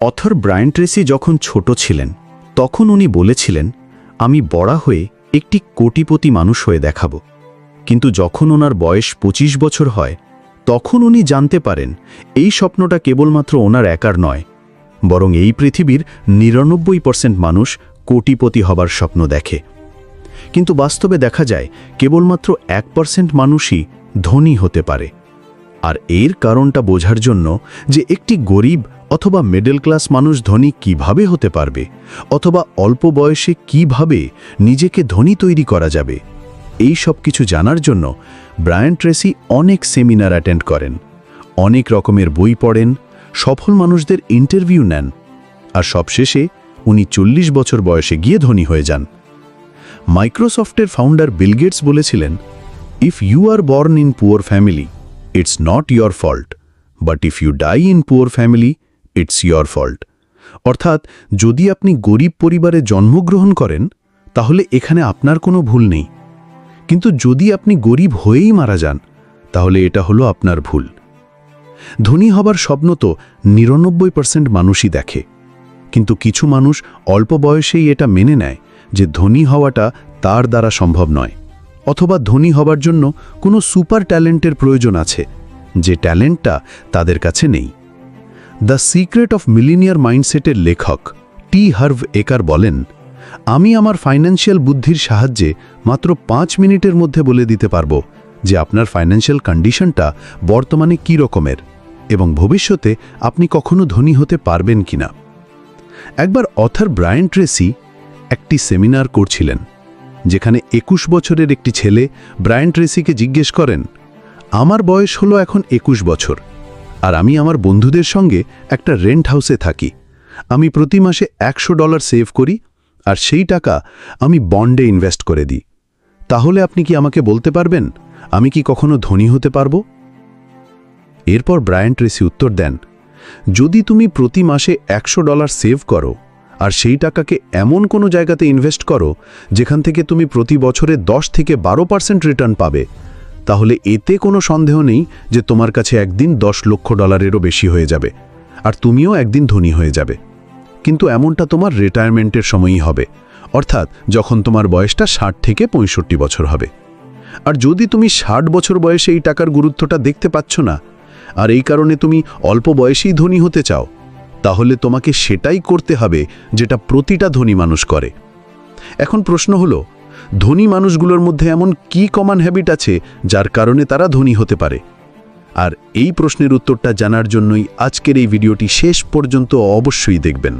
Author Brian Tracey যখন ছোট ছিলেন, তখন উনি বলেছিলেন, আমি বড়া হয়ে একটি কোটিপতি মানুষ হয়ে দেখাব। কিন্তু যখন ওনার বয়স ২৫ বছর হয়, তখন উনি জানতে পারেন, এই স্বপ্নটা কেবলমাত্র ওনার একার নয়, বরং এই পৃথিবীর নিরানব্বই পার্সেন্ট মানুষ কোটিপতি হবার স্বপ্ন দেখে। কিন্তু বাস্তবে দেখা যায়, কেবলমাত্র এক পার্সেন্ট মানুষই ধনী হতে পারে। আর এর কারণটা বোঝার জন্য যে একটি গরিব অথবা মিডল ক্লাস মানুষ ধনী কীভাবে হতে পারবে? অথবা অল্প বয়সে কীভাবে নিজেকে ধনী তৈরি করা যাবে? এই সব কিছু জানার জন্য ব্রায়ান ট্রেসি অনেক সেমিনার অ্যাটেন্ড করেন। অনেক রকমের বই পড়েন, সফল মানুষদের ইন্টারভিউ নেন, আর সবশেষে উনি চল্লিশ বছর বয়সে গিয়ে ধনী হয়ে যান। মাইক্রোসফটের ফাউন্ডার বিল গেটস বলেছিলেন if you are born in poor family it's not your fault but if you die in poor family it's your fault. অর্থাৎ, যদি আপনি গরিব পরিবারে জন্মগ্রহণ করেন, তাহলে এখানে আপনার কোনো ভুল নেই। কিন্তু যদি আপনি গরিব হয়েই মারা যান, তাহলে এটা হলো আপনার ভুল। ধনী হবার স্বপ্ন তো নিরানব্বই পার্সেন্ট মানুষই দেখে। কিন্তু কিছু মানুষ অল্প বয়সেই এটা মেনে নেয় যে ধনী হওয়াটা তার দ্বারা সম্ভব নয়। অথবা ধনী হবার জন্য কোনো সুপার ট্যালেন্টের প্রয়োজন আছে, যে ট্যালেন্টটা তাদের কাছে নেই। দ্য সিক্রেট অফ মিলিনিয়ার মাইন্ডসেটের লেখক টি. হার্ভ. একার বলেন, আমি আমার ফাইন্যান্সিয়াল বুদ্ধির সাহায্যে মাত্র পাঁচ মিনিটের মধ্যে বলে দিতে পারব যে আপনার ফাইন্যান্সিয়াল কন্ডিশনটা বর্তমানে কী রকমের এবং ভবিষ্যতে আপনি কখনো ধনী হতে পারবেন কিনা। একবার অথার ব্রায়ান ট্রেসি একটি সেমিনার করছিলেন, যেখানে একুশ বছরের একটি ছেলে ব্রায়ান ট্রেসিকে জিজ্ঞেস করেন, আমার বয়স হলো এখন একুশ বছর। আর আমি আমার বন্ধুদের সঙ্গে একটা রেন্ট হাউসে থাকি। আমি প্রতি মাসে একশো ডলার সেভ করি আর সেই টাকা আমি বন্ডে ইনভেস্ট করে দিই। তাহলে আপনি কি আমাকে বলতে পারবেন? আমি কি কখনো ধনী হতে পারব? এরপর ব্রায়ান ট্রেসি উত্তর দেন, যদি তুমি প্রতি মাসে একশো ডলার সেভ করো আর সেই টাকাকে এমন কোনো জায়গাতে ইনভেস্ট করো যেখান থেকে তুমি প্রতি বছরে দশ থেকে বারো পার্সেন্ট রিটার্ন পাবে তাহলে এতে কোনো সন্দেহ নেই যে তোমার কাছে একদিন দশ লক্ষ ডলারেরও বেশি হয়ে যাবে, আর তুমিও একদিন ধনী হয়ে যাবে। কিন্তু এমনটা তোমার রিটায়ারমেন্টের সময়ই হবে, অর্থাৎ যখন তোমার বয়সটা ষাট থেকে পঁয়ষট্টি বছর হবে। আর যদি তুমি ষাট বছর বয়সে এই টাকার গুরুত্বটা দেখতে পাচ্ছ না, আর এই কারণে তুমি অল্প বয়সেই ধনী হতে চাও, তাহলে তোমাকে সেটাই করতে হবে যেটা প্রতিটা ধনী মানুষ করে। এখন প্রশ্ন হলো ধনী মানুষগুলোর মধ্যে এমন কি কমন হ্যাবিট আছে যার কারণে তারা ধনী হতে পারে? আর এই প্রশ্নের উত্তরটা জানার জন্যই আজকের এই ভিডিওটি শেষ পর্যন্ত অবশ্যই দেখবেন।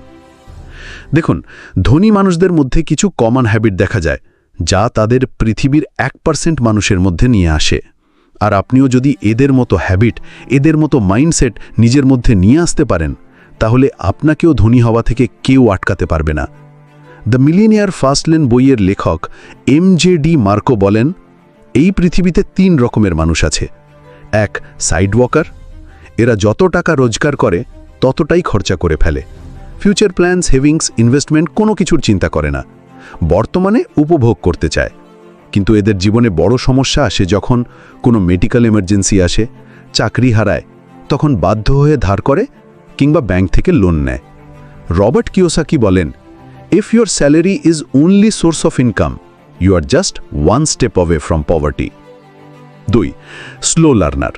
দেখুন, ধনী মানুষদের মধ্যে কিছু কমন হ্যাবিট দেখা যায়, যা তাদের পৃথিবীর এক পার্সেন্ট মানুষের মধ্যে নিয়ে আসে। আর আপনিও যদি এদের মতো হ্যাবিট এদের মতো মাইন্ডসেট নিজের মধ্যে নিয়ে আসতে পারেন, তাহলে আপনাকেও ধনী হওয়া থেকে কেউ আটকাতে পারবে না। দ্য মিলিনিয়ার ফার্স্টলেন বইয়ের লেখক এম জে ডি মার্কো বলেন, এই পৃথিবীতে তিন রকমের মানুষ আছে। এক সাইড ওয়াকার এরা যত টাকা রোজগার করে, ততটাই খরচা করে ফেলে। ফিউচার প্ল্যান সেভিংস ইনভেস্টমেন্ট কোনো কিছুর চিন্তা করে না। বর্তমানে উপভোগ করতে চায়। কিন্তু এদের জীবনে বড় সমস্যা আসে যখন কোনো মেডিকেল এমার্জেন্সি আসে, চাকরি হারায়, তখন বাধ্য হয়ে ধার করে কিংবা ব্যাংক থেকে লোন নেয়। রবার্ট কিওসাকি বলেন if your salary is only source of income you are just one step away from poverty দুই স্লো লার্নার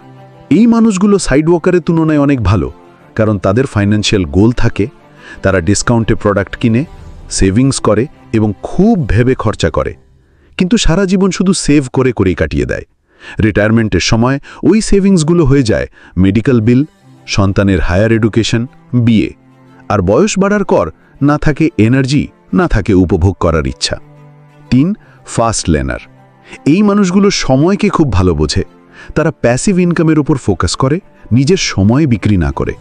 এই মানুষগুলো সাইড ওয়াকারের তুলনায় অনেক ভালো, কারণ তাদের ফাইন্যান্সিয়াল গোল থাকে, তারা ডিসকাউন্টে প্রোডাক্ট কিনে সেভিংস করে এবং খুব ভেবে খরচা করে। কিন্তু সারা জীবন শুধু সেভ করে করেই কাটিয়ে দেয়। রিটায়ারমেন্টের সময় ওই সেভিংসগুলো হয়ে যায় মেডিকেল বিল সন্তানের হায়ার এডুকেশন বিয়ে আর বয়স বাড়ার পর না থাকে এনার্জি, না থাকে উপভোগ করার ইচ্ছা। তিন, ফাস্ট লেনার। এই মানুষগুলো সময়কে খুব ভালো বোঝে। তারা প্যাসিভ ইনকামের উপর ফোকাস করে, নিজের সময় বিক্রি না করে।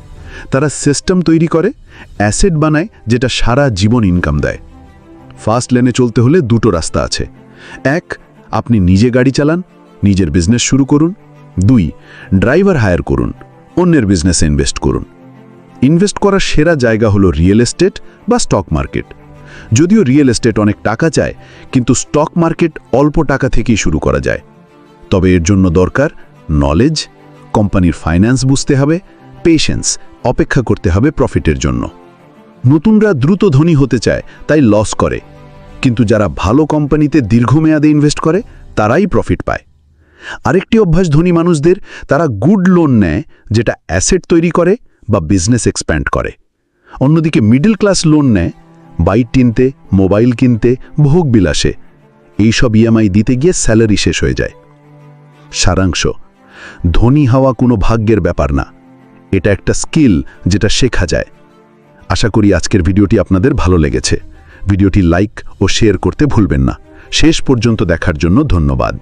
তারা সিস্টেম তৈরি করে, অ্যাসেট বানায়, যেটা সারা জীবন ইনকাম দেয়। ফাস্ট লেনে চলতে হলে দুটো রাস্তা আছে। এক, আপনি নিজে গাড়ি চালান, নিজের বিজনেস শুরু করুন। দুই, ড্রাইভার হায়ার করুন, অন্যের বিজনেসে ইনভেস্ট করুন। ইনভেস্ট করার সেরা জায়গা হলো রিয়েল এস্টেট বা স্টক মার্কেট। যদিও রিয়েল এস্টেট অনেক টাকা চায়, কিন্তু স্টক মার্কেট অল্প টাকা থেকেই শুরু করা যায়। তবে এর জন্য দরকার নলেজ কোম্পানির ফাইন্যান্স বুঝতে হবে পেশেন্স অপেক্ষা করতে হবে প্রফিটের জন্য। নতুনরা দ্রুত ধনী হতে চায়, তাই লস করে। কিন্তু যারা ভালো কোম্পানিতে দীর্ঘমেয়াদে ইনভেস্ট করে, তারাই প্রফিট পায়। আরেকটি অভ্যাস ধনী মানুষদের, তারা গুড লোন নেয়, যেটা অ্যাসেট তৈরি করে বা বিজনেস এক্সপ্যান্ড করে। অন্যদিকে মিডল ক্লাস লোন নেয় বাইক কিনতে মোবাইল কিনতে, ভোগ বিলাসে। এইসব ইএমআই দিতে গিয়ে স্যালারি শেষ হয়ে যায়। সারাংশ, ধনী হওয়া কোনো ভাগ্যের ব্যাপার না। এটা একটা স্কিল যেটা শেখা যায়। আশা করি আজকের ভিডিওটি আপনাদের ভালো লেগেছে। ভিডিওটি লাইক ও শেয়ার করতে ভুলবেন না। শেষ পর্যন্ত দেখার জন্য ধন্যবাদ।